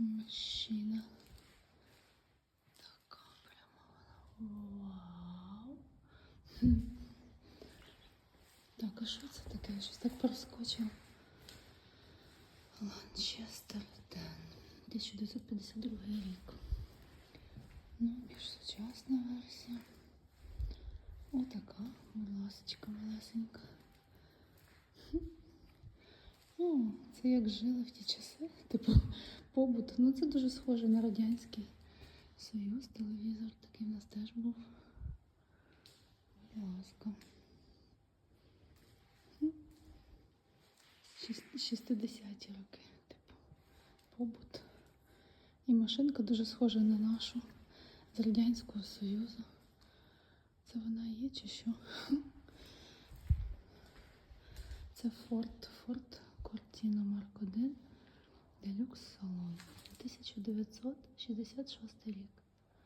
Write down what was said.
Мужчина. Така прямо. Вау. Так, а що це таке? Я Щось так проскочило. Ланчестер Ден. 1952 рік. Ну, більш сучасна версія. Отака, будь ласочка, малесенька. О, це як жили в ті часи, типу побут. Ну це дуже схоже на Радянський Союз, телевізор такий в нас теж був. Будь ласка. 60-ті роки, типу, побут. І машинка дуже схожа на нашу з Радянського Союзу. Це вона є чи що? Це Форд, Форд Кортіно Марк 1, Делюкс Салон. 1966 рік.